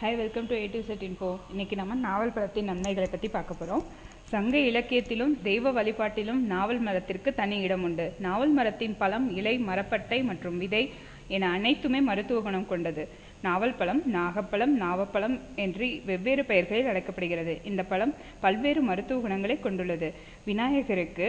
Hi welcome to A to Z info இன்னைக்கு நம்ம நாவல் பழத்தின் நன்மைகளை பற்றி பார்க்க போகிறோம் சங்க இலக்கியத்திலும் தெய்வ வழிபாட்டிலும் நாவல் மரத்திற்கு தனி இடம் உண்டு. நாவல் மரத்தின் பழம் இலை மரப்பட்டை மற்றும் விதை என அனைத்துமே மருத்துவ குணம் கொண்டது. நாவல் பழம் நாகப்பழம் நாவப்பழம் என்று வெவ்வேறு பெயர்களில் அழைக்கப்படுகிறது. இந்த பழம் பல்வேறு மருத்துவ குணங்களை கொண்டுள்ளது. விநாயகருக்கு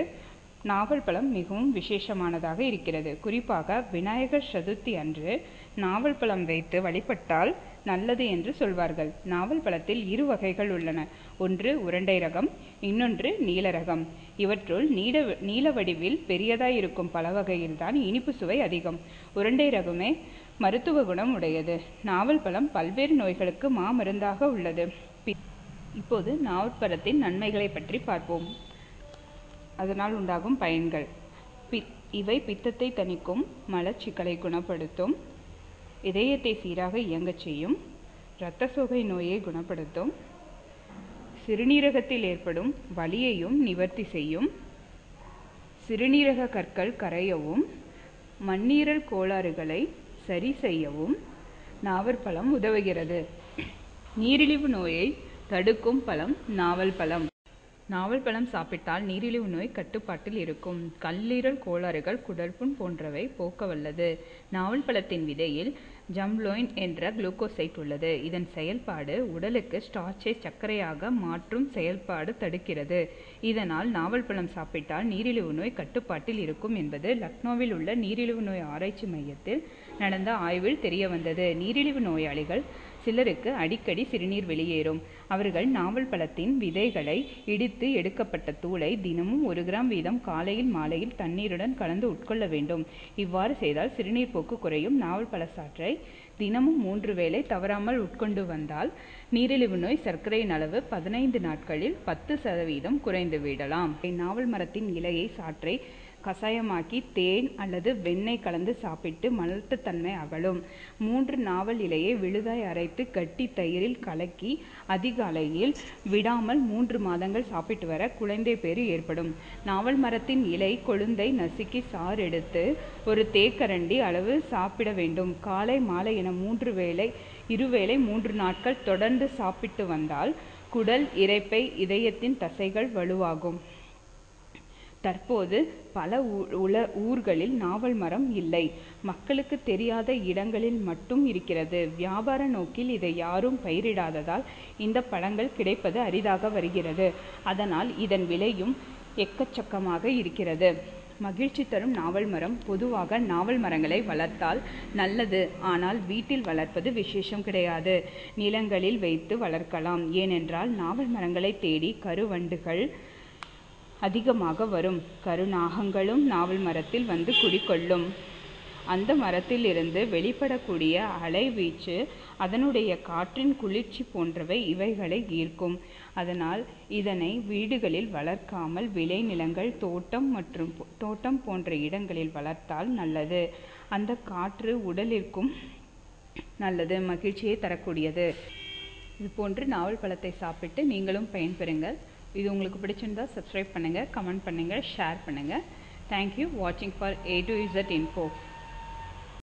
நாவல் பழம் மிகவும் விசேஷமானதாக இருக்கிறது. குறிப்பாக விநாயகர் சதுர்த்தி அன்று நாவல் பழம் வைத்து வழிபட்டால் நல்லது என்று சொல்வார்கள். நாவல் பழத்தில் இரு வகைகள் உள்ளன. ஒன்று உருண்டை ரகம் இன்னொன்று நீல ரகம். இவற்றுள் நீல நீல வடிவில் பெரியதாய் இருக்கும் பல வகையில்தான் இனிப்பு சுவை அதிகம். உருண்டை ரகமே மருத்துவ குணம் உடையது. நாவல் பழம் பல்வேறு நோய்களுக்கு மாமருந்தாக உள்ளது. இப்போது நாவல் பழத்தின் நன்மைகளை பற்றி பார்ப்போம். அதனால் உண்டாகும் பயன்கள். பித் இவை பித்தத்தை தணிக்கும் மலச்சிக்கலை குணப்படுத்தும். இதயத்தை சீராக இயங்கச் செய்யும். இரத்த சோகை நோயை குணப்படுத்தும். சிறுநீரகத்தில் ஏற்படும் வலியையும் நிவர்த்தி செய்யும். சிறுநீரக கற்கள் கரையவும். மண்ணீரல் கோளாறுகளை சரி செய்யவும். நாவல் பழம் உதவுகிறது. நீரிழிவு நோயை தடுக்கும் பழம் நாவல் பழம். நாவல் பழம் சாப்பிட்டால் நீரிழிவு நோய் கட்டுப்பாட்டில் இருக்கும். கல்லீரல் கோளாறுகள் குடல்புண் போன்றவை போக்க வல்லது நாவல் பழத்தின் விதையில் ஜம்லோயின் என்ற குளுக்கோசைட் உள்ளது. இதன் செயல்பாடு உடலுக்கு ஸ்டார்ச்சை சர்க்கரையாக மாற்றும் செயல்பாடு தடுக்கிறது. இதனால் நாவல் பழம் சாப்பிட்டால் நீரிழிவு நோய் கட்டுப்பாட்டில் இருக்கும் என்பது லக்னோவில் உள்ள நீரிழிவு நோய் ஆராய்ச்சி மையத்தில் நடந்த ஆய்வில் தெரிய வந்தது நீரிழிவு நோயாளிகள் சிலருக்கு அடிக்கடி சிறுநீர் வெளியேறும். அவர்கள் நாவல் பழத்தின் விதைகளை இடித்து எடுக்கப்பட்ட தூளை தினமும் ஒரு கிராம் வீதம் காலையில் மாலையில் தண்ணீருடன் கலந்து உட்கொள்ள வேண்டும். இவ்வாறு செய்தால் சிறுநீர் போக்கு குறையும். நாவல் பழ சாற்றை தினமும் மூன்று வேளை தவறாமல் உட்கொண்டு வந்தால் நீரிழிவு நோய் சர்க்கரையின் அளவு பதினைந்து நாட்களில் பத்து சதவீதம் குறைந்து விடலாம். நாவல் மரத்தின் இலையை சாற்றை கசாயமாக்கி தேன் அல்லது வெண்ணெய் கலந்து சாப்பிட்டு மலட்டுத்தன்மை அகலும். மூன்று நாவல் இலையை விழுதாய் அரைத்து கட்டி தயிரில் கலக்கி அதிகாலையில் விடாமல் மூன்று மாதங்கள் சாப்பிட்டு வர குழந்தை பேறு ஏற்படும். நாவல் மரத்தின் இலை கொழுந்தை நசுக்கி சாறு எடுத்து ஒரு தேக்கரண்டி அளவு சாப்பிட வேண்டும். காலை மாலை என மூன்று வேளை இருவேளை மூன்று நாட்கள் தொடர்ந்து சாப்பிட்டு வந்தால் குடல் இரைப்பை இதயத்தின் தசைகள் வலுவாகும். தற்போது பல ஊ- உல ஊர்களில் நாவல் மரம் இல்லை. மக்களுக்கு தெரியாத இடங்களில் மட்டும் இருக்கிறது. வியாபார நோக்கில் இதை யாரும் பயிரிடாததால் இந்த பழங்கள் கிடைப்பது அரிதாக வருகிறது. அதனால் இதன் விலையும் எக்கச்சக்கமாக இருக்கிறது. மகிழ்ச்சி தரும் நாவல் மரம் பொதுவாக நாவல் மரங்களை வளர்த்தால் நல்லது. ஆனால் வீட்டில் வளர்ப்பது விசேஷம் கிடையாது. நிலங்களில் வைத்து வளர்க்கலாம். ஏனென்றால் நாவல் மரங்களை தேடி கருவண்டுகள் அதிகமாக வரும். கருநாகங்களும் நாவல் மரத்தில் வந்து குடிகொள்ளும். அந்த மரத்திலிருந்து வெளிப்படக்கூடிய அலைவீச்சு அதனுடைய காற்றின் குளிர்ச்சி போன்றவை இவைகளை ஈர்க்கும். அதனால் இதனை வீடுகளில் வளர்க்காமல் விளைநிலங்கள் தோட்டம் மற்றும் தோட்டம் போன்ற இடங்களில் வளர்த்தால் நல்லது. அந்த காற்று உடலிற்கும் நல்லது மகிழ்ச்சியை தரக்கூடியது. இது போன்று நாவல் பழத்தை சாப்பிட்டு நீங்களும் பயன்பெறுங்கள். இது உங்களுக்கு பிடிச்சிருந்தா சப்ஸ்கிரைப் பண்ணுங்கள் கமெண்ட் பண்ணுங்கள் ஷேர் பண்ணுங்கள் தேங்க்யூ வாட்சிங் for A to Z info